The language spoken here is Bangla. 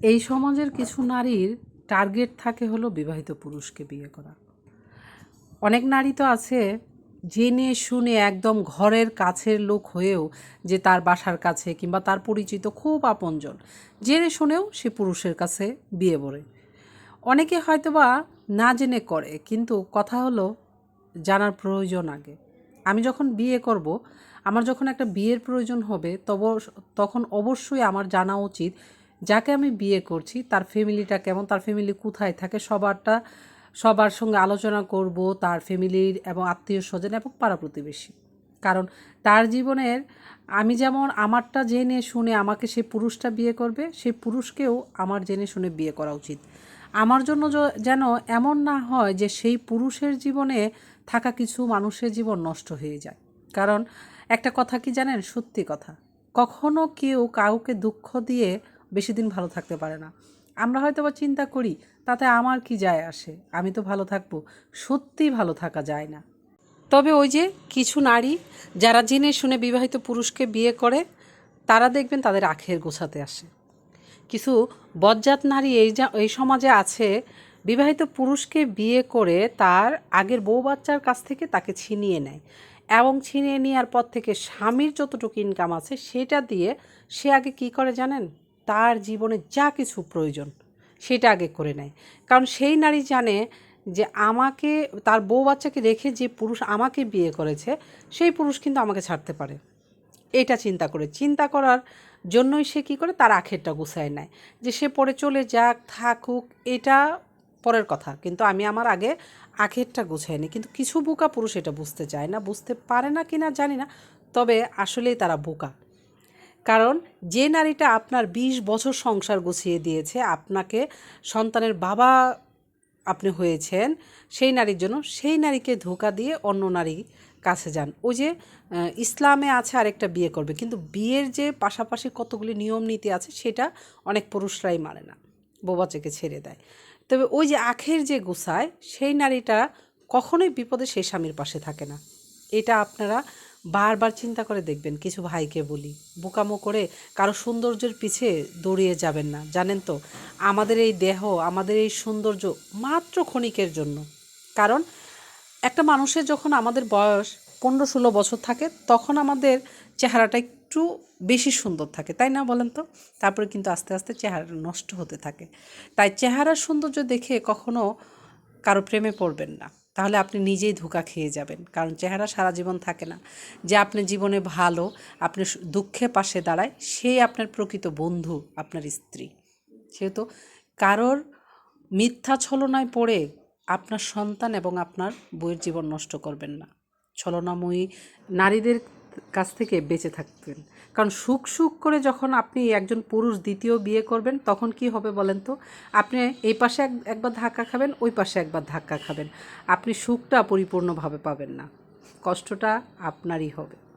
এই সমাজের কিছু নারীর টার্গেট থাকে হলো বিবাহিত পুরুষকে বিয়ে করা। অনেক নারী তো আছে জেনে শুনে একদম ঘরের কাছের লোক হয়েও যে তার বাসার কাছে কিংবা তার পরিচিত খুব আপনজন, জেনে শুনেও সে পুরুষের কাছে বিয়ে বলে অনেকে হয়তোবা না জেনে করে, কিন্তু কথা হলো জানার প্রয়োজন আগে। আমি যখন বিয়ে করব, আমার যখন একটা বিয়ের প্রয়োজন হবে তব তখন অবশ্যই আমার জানা উচিত যাকে আমি বিয়ে করছি, তার ফ্যামিলিটা কেমন, তার ফ্যামিলি কোথায় থাকে, সবারটা, সবার সঙ্গে আলোচনা করব, তার ফ্যামিলির এবং আত্মীয় স্বজন এবং পাড়া প্রতিবেশী। কারণ তার জীবনের, আমি যেমন আমারটা জেনে শুনে আমাকে সেই পুরুষটা বিয়ে করবে সেই পুরুষকেও আমার জেনে শুনে বিয়ে করা উচিত। আমার জন্য যেন এমন না হয় যে সেই পুরুষের জীবনে থাকা কিছু মানুষের জীবন নষ্ট হয়ে যায়। কারণ একটা কথা কি জানেন? সত্যি কথা। কখনো কেউ কাউকে দুঃখ দিয়ে বেশি দিন ভালো থাকতে পারে না। আমরা হয়তো বা চিন্তা করি, তাতে আমার কি যায় আসে? আমি তো ভালো থাকব সত্যি ভালো থাকা যায় না। তবে ওই যে কিছু নারী, যারা জেনে শুনে বিবাহিত পুরুষকে বিয়ে করে, তারা দেখবেন তাদের আখের গোছাতে আসে। কিছু বজ্জাত নারী এই যা, এই সমাজে আছে, বিবাহিত পুরুষকে বিয়ে করে তার আগের বউ বাচ্চার কাছ থেকে তাকে ছিনিয়ে নেয় এবং ছিনিয়ে নেওয়ার পর থেকে স্বামীর যতটুকু ইনকাম আছে, সেটা দিয়ে সে আগে কি করে জানেন? তার জীবনে যা কিছু প্রয়োজন, সেটা আগে করে নেয়। কারণ সেই নারী জানে যে আমাকে, তার বউ বাচ্চাকে রেখে যে পুরুষ আমাকে বিয়ে করেছে, সেই পুরুষ কিন্তু আমাকে ছাড়তে পারে। এটা চিন্তা করে। চিন্তা করার জন্যই সে কী করে? তার আখেরটা গুছায় নেয়। যে সে পরে চলে যাক, থাকুক, এটা পরের কথা। কিন্তু আমি আমার আগে আখেরটা গুছাই নিই কিন্তু কিছু বোকা পুরুষ এটা বুঝতে চায় না, বুঝতে পারে না কি না জানি না। তবে আসলেই তারা বোকা। কারণ যে নারীটা আপনার ২০ বছর সংসার গুছিয়ে দিয়েছে, আপনাকে সন্তানের বাবা আপনি হয়েছেন, সেই নারীর জন্য সেই নারীকে ধোকা দিয়ে অন্য নারী কাছে যান। ওই যে ইসলামে আছে আরেকটা বিয়ে করবে, কিন্তু বিয়ের যে পাশাপাশি কতগুলি নিয়ম নীতি আছে, সেটা অনেক পুরুষরাই মানে না বৌবাচ্চাকে ছেড়ে দেয়। তবে ওই যে আখের যে গোছায়, সেই নারীটা কখনোই বিপদে সেই স্বামীর পাশে থাকে না। এটা আপনারা বারবার চিন্তা করে দেখবেন, কিছু ভাইকে বলি। বোকামো করে কারও সৌন্দর্যের পিছে দৌড়িয়ে যাবেন না, জানেন তো? আমাদের এই দেহ, আমাদের এই সৌন্দর্য মাত্র ক্ষণিকের জন্য। কারণ একটা মানুষের যখন আমাদের বয়স পনেরো ষোলো বছর থাকে, তখন আমাদের চেহারাটা একটু বেশি সুন্দর থাকে, তাই না বলেন তো? তারপরে কিন্তু আস্তে আস্তে চেহারা নষ্ট হতে থাকে। তাই চেহারার সৌন্দর্য দেখে কখনো কারও প্রেমে পড়বেন না। তাহলে আপনি নিজেই ধোকা খেয়ে যাবেন। কারণ চেহারা সারা জীবন থাকে না। যে আপনি জীবনে ভালো, আপনি দুঃখে পাশে দাঁড়ায়, সেই আপনার প্রকৃত বন্ধু আপনার স্ত্রী। সেহেতু কারোর মিথ্যা ছলনায় পড়ে আপনার সন্তান এবং আপনার বইয়ের জীবন নষ্ট করবেন না। ছলনাময়ী নারীদের কাছ থেকে বেঁচে থাকবেন কারণ সুখ সুখ করে যখন আপনি একজন পুরুষ দ্বিতীয় বিয়ে করবেন, তখন কি হবে বলেন তো? আপনি এই পাশে এক, একবার ধাক্কা খাবেন, ওই পাশে একবার ধাক্কা খাবেন। আপনি সুখটা পরিপূর্ণভাবে পাবেন না। কষ্টটা আপনারই হবে।